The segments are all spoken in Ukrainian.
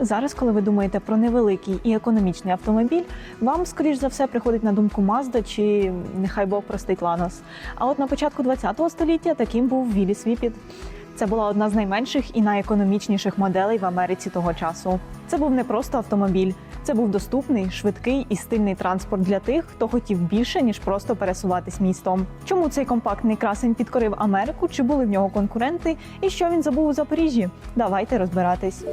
Зараз, коли ви думаєте про невеликий і економічний автомобіль, вам, скоріш за все, приходить на думку Mazda чи нехай Бог простить Lanos. А от на початку ХХ століття таким був Віліс Віпід. Це була одна з найменших і найекономічніших моделей в Америці того часу. Це був не просто автомобіль, це був доступний, швидкий і стильний транспорт для тих, хто хотів більше ніж просто пересуватись містом. Чому цей компактний красень підкорив Америку? Чи були в нього конкуренти? І що він забув у Запоріжжі? Давайте розбиратись.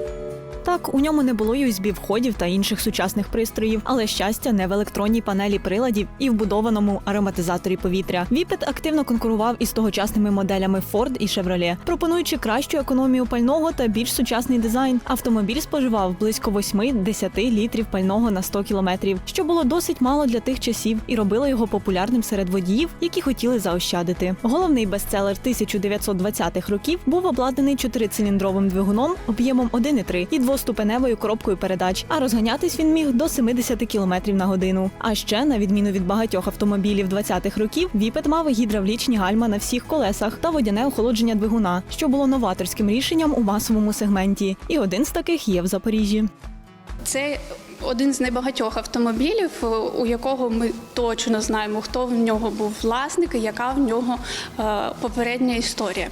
Так, у ньому не було USB входів та інших сучасних пристроїв, але щастя не в електронній панелі приладів і вбудованому ароматизаторі повітря. Віпет активно конкурував із тогочасними моделями Ford і Chevrolet, пропонуючи кращу економію пального та більш сучасний дизайн. Автомобіль споживав близько 8-10 літрів пального на 100 кілометрів, що було досить мало для тих часів і робило його популярним серед водіїв, які хотіли заощадити. Головний бестселер 1920-х років був обладнаний чотирициліндровим двигуном об'ємом 1,3 і двоступеневою коробкою передач, а розганятись він міг до 70 км на годину. А ще, на відміну від багатьох автомобілів 20-х років, Віпет мав гідравлічні гальма на всіх колесах та водяне охолодження двигуна, що було новаторським рішенням у масовому сегменті. І один з таких є в Запоріжжі. Це один з небагатьох автомобілів, у якого ми точно знаємо, хто в нього був власник і яка в нього е, попередня історія.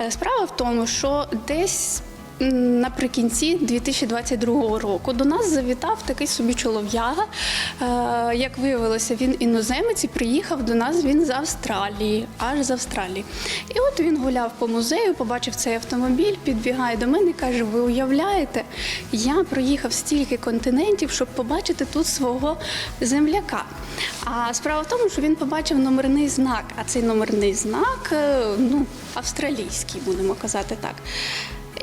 Е, Справа в тому, що десь. Наприкінці 2022 року до нас завітав такий собі чолов'яга. Е, Як виявилося, він іноземець і приїхав до нас він з Австралії, аж з Австралії. І от він гуляв по музею, побачив цей автомобіль, підбігає до мене і каже: Ви уявляєте, я проїхав стільки континентів, щоб побачити тут свого земляка. А справа в тому, що він побачив номерний знак, а цей номерний знак е, ну, австралійський, будемо казати так.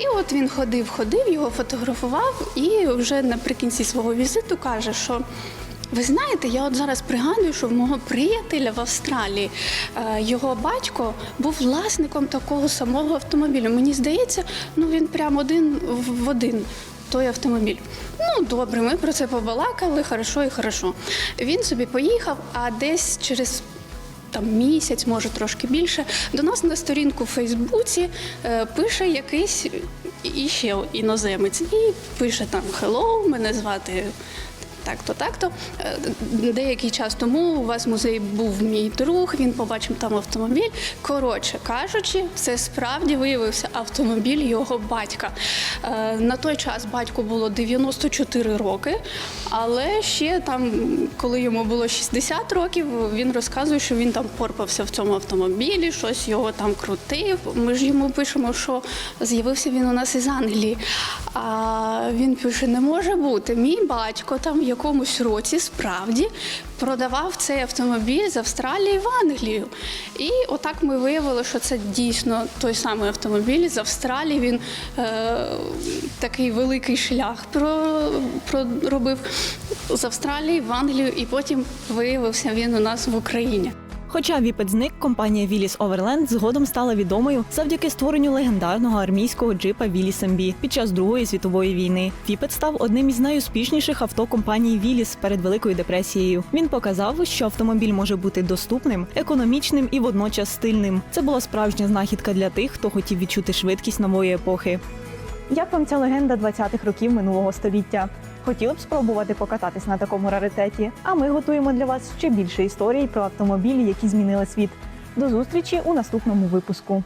І от він ходив, ходив, його фотографував, і вже наприкінці свого візиту каже, що. Ви знаєте, я от зараз пригадую, що в мого приятеля в Австралії е, його батько був власником такого самого автомобіля. Мені здається, ну він прям один в в один той автомобіль. Ну добре, ми про це побалакали, хорошо і хорошо. Він собі поїхав, а десь через там місяць, може трошки більше, до нас на сторінку в Фейсбуці е, пише якийсь іще іноземець і пише там Hello, мене звати. Так-то, так-то. Е, Деякий час тому у вас в музеї був мій друг, він побачив там автомобіль. Коротше кажучи, це справді виявився автомобіль його батька. Е, На той час батьку було 94 роки, але ще там, коли йому було 60 років, він розказує, що він там порпався в цьому автомобілі, щось його там крутив. Ми ж йому пишемо, що з'явився він у нас із Англії. А він пише: не може бути. Мій батько там в якомусь році справді продавав цей автомобіль з Австралії в Англію. І отак ми виявили, що це дійсно той самий автомобіль з Австралії. Він е, такий великий шлях про, проробив з Австралії в Англію, і потім виявився він у нас в Україні. Хоча Віпет компанія Willys Overland згодом стала відомою завдяки створенню легендарного армійського джипа Willys MB під час Другої світової війни. Віпет став одним із найуспішніших авто компанії Willys перед Великою депресією. Він показав, що автомобіль може бути доступним, економічним і водночас стильним. Це була справжня знахідка для тих, хто хотів відчути швидкість нової епохи. Як вам ця легенда 20-х років минулого століття? Хотіли б спробувати покататись на такому раритеті? А ми готуємо для вас ще більше історій про автомобілі, які змінили світ. До зустрічі у наступному випуску.